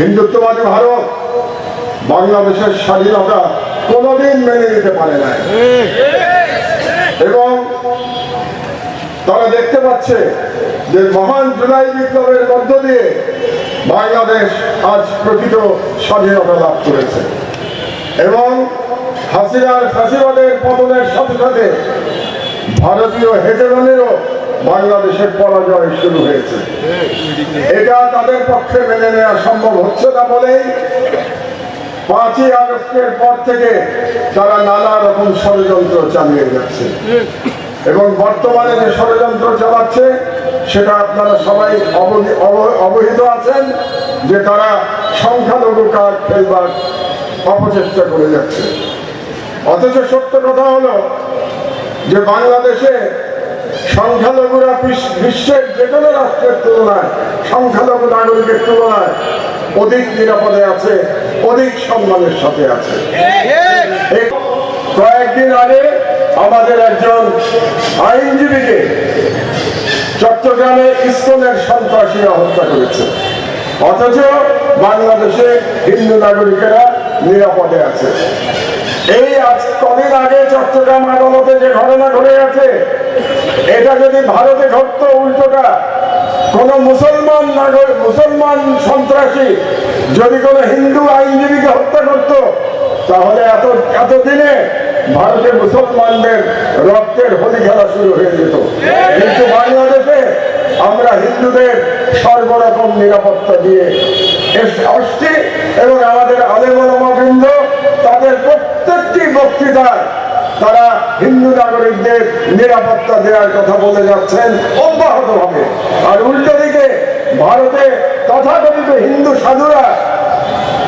হিন্দুত্ববাদী ভারত বাংলাদেশের স্বাধীনতা কোনোদিন মেনে নিতে পারে না এবং তারা দেখতে পাচ্ছে যে মহান জুলাই বিপ্লবের মধ্য দিয়ে বাংলাদেশ আজ প্রকৃত স্বাধীনতা লাভ করেছে। এবং হাসিনার ফাঁসিবাদের পতনের সাথে সাথে ভারতীয় হেজেমনেরও বাংলাদেশের পরাজয় শুরু হয়েছে। এটা তাদের পক্ষে মেনে নেওয়া সম্ভব হচ্ছে না বলেই পাঁচই আগস্টের পর থেকে তারা নানা রকম ষড়যন্ত্র চালিয়ে যাচ্ছে। এবং বর্তমানে যে ষড়যন্ত্র চালাচ্ছে, সেটা আপনারা সবাই অবহি- অব- অবহিত আছেন যে তারা সংখ্যালঘু কার্ড খেলবার অপচেষ্টা করে যাচ্ছে। অথচ সত্য কথা হলো যে বাংলাদেশে সংখ্যালঘুরা বিশ্বের যে কোনো রাষ্ট্রের তুলনায় সংখ্যালঘু নাগরিকের তুলনায় অধিক নিরাপদে আছে অধিক সম্মানের সাথে আছে। কয়েকদিন আগে আমাদের একজন আইনজীবীকে চট্টগ্রামে ইস্কনের সন্ত্রাসীরা হত্যা করেছে। অথচ বাংলাদেশে হিন্দু নাগরিকেরা নিরাপদে আছে। এই আজ কদিন আগে চট্টগ্রাম আদালতে যে ঘটনা ঘটে গেছে, এটা যদি ভারতে ঘটতো উল্টোটা, কোন মুসলমান নাগরিক মুসলমান সন্ত্রাসী যদি কোনো হিন্দু আইনজীবীকে হত্যা করত, তাহলে এত, এতদিনে ভারতে মুসলমানদের রক্তের হোলি খেলা শুরু হয়ে যেত। কিন্তু বাংলাদেশে আমরা হিন্দুদের সর্বরকম নিরাপত্তা দিয়ে আসছি এবং আমাদের আলেমবৃন্দ তাদের প্রত্যেকটি বক্তৃতায় তারা হিন্দু নাগরিকদের নিরাপত্তা দেওয়ার কথা বলে যাচ্ছেন অব্যাহত হবে আর উল্টো দিকে ভারতে তথাকথিত হিন্দু সাধুরা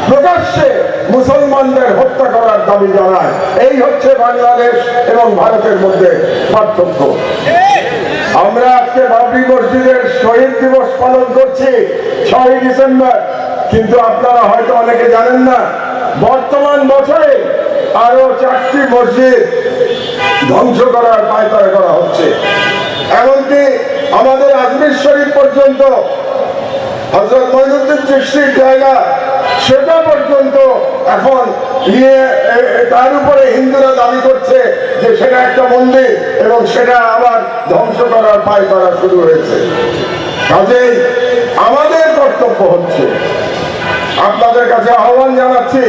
প্রকাশ্যে মুসলমানদের হত্যা করার দাবি জানায়। এই হচ্ছে বাংলাদেশ এবং ভারতের মধ্যে পার্থক্য। আমরা আজকে বাবরি মসজিদের শহীদ দিবস পালন করছি, ছয়ই ডিসেম্বর। কিন্তু আপনারা হয়তো অনেকে জানেন না, বর্তমান বছরে আরও চারটি মসজিদ ধ্বংস করার পায়তারা করা হচ্ছে। এমনকি আমাদের আজমির শরীফ পর্যন্ত হজরত মহিনুদ্দিন চিস্তির জায়গা সেটা পর্যন্ত এখন নিয়ে তার উপরে হিন্দুরা দাবি করছে যে সেটা একটা মন্দির এবং সেটা আবার ধ্বংস করার পায় করা শুরু হয়েছে। কাজেই আমাদের কর্তব্য হচ্ছে, আপনাদের কাছে আহ্বান জানাচ্ছি,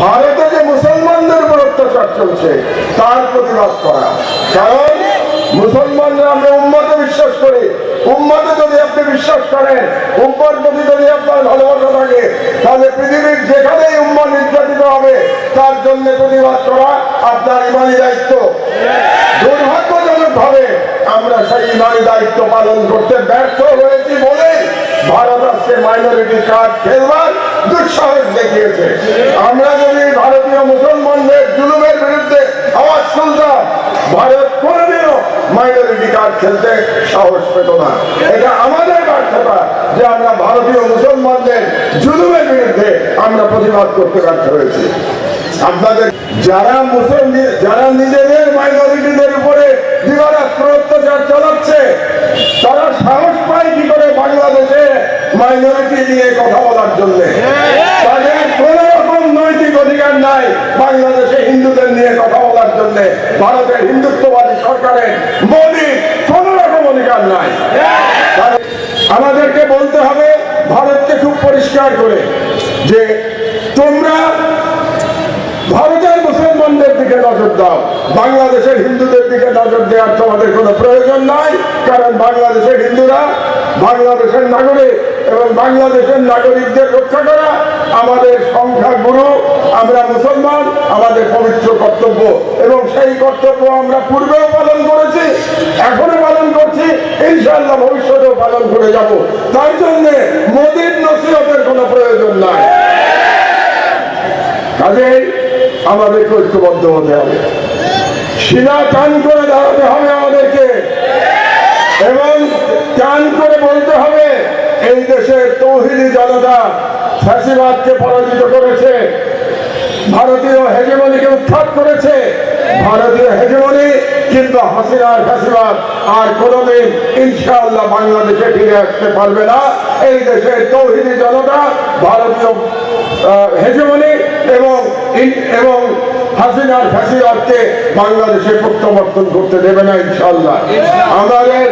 ভারতে যে মুসলমানদের উপর অত্যাচার চলছে, তার প্রতিবাদ করা। কারণ মুসলমানরা আমরা উম্মতে বিশ্বাস করি উম্মতে যদি আপনি বিশ্বাস করেন উম্মার প্রতি যদি আপনার ভালোবাসা থাকে, তাহলে পৃথিবীর যেখানেই উম্মা নির্যাতিত হবে, তার জন্য প্রতিবাদ করা আপনার ইমানি দায়িত্ব। দুর্ভাগ্যজনক ভাবে আমরা সেই ইমানি দায়িত্ব পালন করতে ব্যর্থ হয়েছি বলে ভারত আজকে মাইনরিটি কার্ড খেলবার দুঃসাহস দেখিয়েছে। আমরা যদি ভারতীয় মুসলমানদের জুলুমের বিরুদ্ধে আওয়াজ তুলতাম, ভারত কার্ড খেলতে সাহস পেত না। এটা আমাদের ব্যর্থতা যে আমরা ভারতীয় মুসলমানদের জুলুমের বিরুদ্ধে আমরা প্রতিবাদ করতে ব্যর্থ হয়েছি। আপনাদের যারা মুসলিম যারা নিজেদের মাইনরিটিদের উপরে দিবারাত্র অত্যাচার চালাচ্ছে, তারা সাহস পায় কি করে বাংলাদেশে মাইনরিটি নিয়ে কথা বলার জন্য? তাদের কোন রকম নৈতিক অধিকার নাই বাংলাদেশে হিন্দুদের নিয়ে কথা বলার জন্য। ভারতের হিন্দুত্ববাদী সরকারের অধিকার আমাদেরকে বলতে হবে, ভারতকে খুব পরিষ্কার করে যে তোমরা ভারতের মুসলমানদের দিকে নজর দাও, বাংলাদেশের হিন্দুদের দিকে নজর দেওয়ার তোমাদের কোনো প্রয়োজন নাই, কারণ বাংলাদেশের হিন্দুরা বাংলাদেশের নাগরিক এবং বাংলাদেশের নাগরিকদের রক্ষা করা আমাদের সংখ্যা গুরু, আমরা মুসলমান, আমাদের পবিত্র কর্তব্য এবং সেই কর্তব্য আমরা পূর্বেও পালন করেছি, এখনও পালন করছি ইনশাআল্লাহ ভবিষ্যতেও পালন করে যাব। তাই জন্য মোদীর নসিহতের কোনো প্রয়োজন নাই। কাজেই আমাদেরকে ঐক্যবদ্ধ হতে হবে। শিলা টান করে দাঁড়াতে হবে আমাদেরকে। এবং টান করে বলতে হবে, এই দেশের তৌহিদি জনতা ফ্যাসিবাদকে পরাজিত করেছে, ভারতীয় হেজেমনিকে উৎখাত করেছে ভারতীয় হেজমনি কিন্তু হাসিনার ফ্যাসিবাদ আর কোনোদিন ইনশাআল্লাহ বাংলাদেশে ফিরে আসতে পারবে না। এই দেশের তৌহিদি জনতা ভারতীয় হেজমনি এবং এবং হাসিনার ফ্যাসিবাদকে বাংলাদেশে প্রত্যাবর্তন করতে দেবে না ইনশাআল্লাহ। আমাদের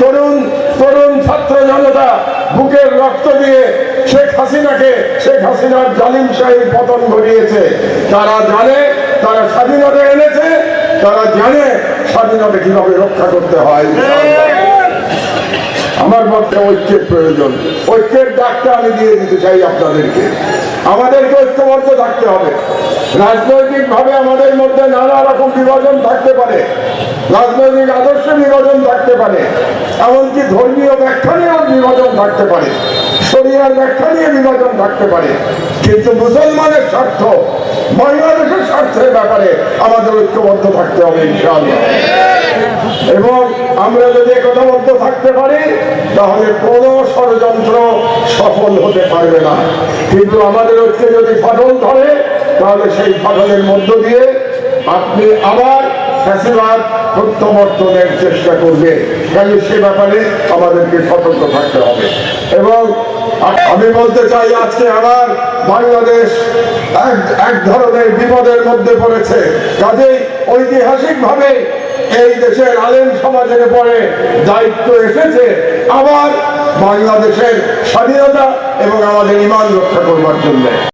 তরুণ তরুণ ছাত্র জনতা বুকের রক্ত দিয়ে শেখ হাসিনাকে শেখ হাসিনার জালিম শাহীর পতন ঘটিয়েছে। তারা জানে তারা স্বাধীনতা এনেছে, তারা জানে স্বাধীনতা কীভাবে রক্ষা করতে হয়। আমার মধ্যে ঐক্যের প্রয়োজন। ঐক্যের ডাকটা আমি দিয়ে দিতে চাই আপনাদেরকে। আমাদেরকে ঐক্যবদ্ধ থাকতে হবে। রাজনৈতিক ভাবে আমাদের মধ্যে নানা রকম বিভাজন থাকতে পারে। রাজনৈতিক আদর্শ বিভাজন থাকতে পারে। এমনকি ধর্মীয় ব্যাখ্যা নিয়েও বিভাজন থাকতে পারে। শরিয়ার ব্যাখ্যা নিয়ে বিভাজন থাকতে পারে। কিন্তু মুসলমানের স্বার্থ বাংলাদেশের স্বার্থের ব্যাপারে আমাদের ঐক্যবদ্ধ থাকতে হবে এবং আমরা যদি একতাবদ্ধ থাকতে পারি, তাহলে কোনো ষড়যন্ত্র সফল হতে পারবে না। কিন্তু আমাদের ঐক্যে যদি ফাটল ধরে, তাহলে সেই ফাটলের মধ্য দিয়ে আপনি আবার ফ্যাসিবাদ প্রত্যাবর্তনের চেষ্টা করবে। কাজে সে ব্যাপারে আমাদেরকে সতর্ক থাকতে হবে। এবং আমি বলতে চাই আজকে আমার বাংলাদেশ এক এক ধরনের বিপদের মধ্যে পড়েছে। কাজেই ঐতিহাসিকভাবে এই দেশের আলেম সমাজের পরে দায়িত্ব এসেছে আবার বাংলাদেশের স্বাধীনতা এবং আমাদের ইমান রক্ষা করবার জন্য।